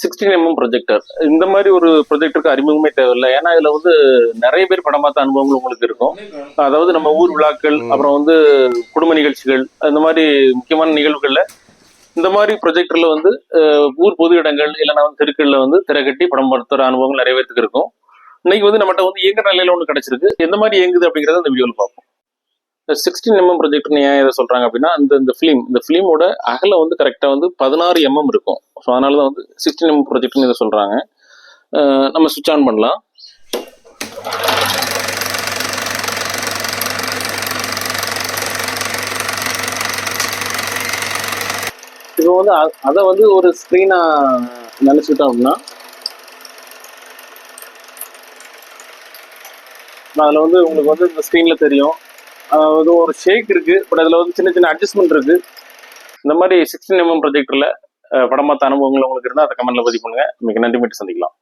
Sixteen MM projector இந்த மாதிரி ஒரு ப்ரொஜெக்டருக்கு அறிமுகமே தேவையில்லை. ஏன்னா இதுல வந்து நிறைய பேர் படம் பார்த்த அனுபவங்கள் உங்களுக்கு இருக்கும். அதாவது நம்ம ஊர் விழாக்கள் அப்புறம் வந்து குடும்ப நிகழ்ச்சிகள் இந்த மாதிரி முக்கியமான நிகழ்வுகள்ல இந்த மாதிரி ப்ரொஜெக்டர்ல வந்து ஊர் பொது இடங்கள் இல்லைன்னா வந்து தெருக்கள்ல வந்து திரை கட்டி படம் பார்த்துற அனுபவங்கள் நிறைய பேருக்கு இருக்கும். இன்னைக்கு வந்து நம்மகிட்ட வந்து இயங்குற நிலையில ஒன்று கிடைச்சிருக்கு. எந்த மாதிரி இயங்குது அப்படிங்கறத இந்த வீடியோவில் பார்ப்போம். சிக்ஸ்டீன் எம்எம் ப்ரொஜெக்டர் ஏன் இதை சொல்றாங்க அப்படின்னா இந்த இந்த ஃபிலிம் இந்த ஃபிலிமோட அகலம் வந்து கரெக்டாக வந்து பதினாறு எம்எம் இருக்கும். ஸோ அதனால தான் வந்து சிக்ஸ்டீன் எம் ப்ரொஜெக்ட்னு இதை சொல்கிறாங்க நம்ம சுவிட்ச் ஆன் பண்ணலாம். இப்போ வந்து அதை வந்து ஒரு ஸ்க்ரீனாக நினச்சிக்கிட்டோம் அப்படின்னா அதில் வந்து உங்களுக்கு வந்து இந்த ஸ்க்ரீனில் தெரியும். அதாவது ஒரு ஷேக் இருக்குது பட் அதில் வந்து சின்ன சின்ன அட்ஜஸ்ட்மெண்ட் இருக்குது இந்த மாதிரி சிக்ஸ்டீன் எம்எம் ப்ரொஜெக்டரில் படம் பார்த்த அனுபவங்கள் உங்களுக்கு இருந்தால் அதை கமெண்ட்ல பதிவு பண்ணுங்க. மிக நன்றி மீட்டு சந்திக்கலாம்.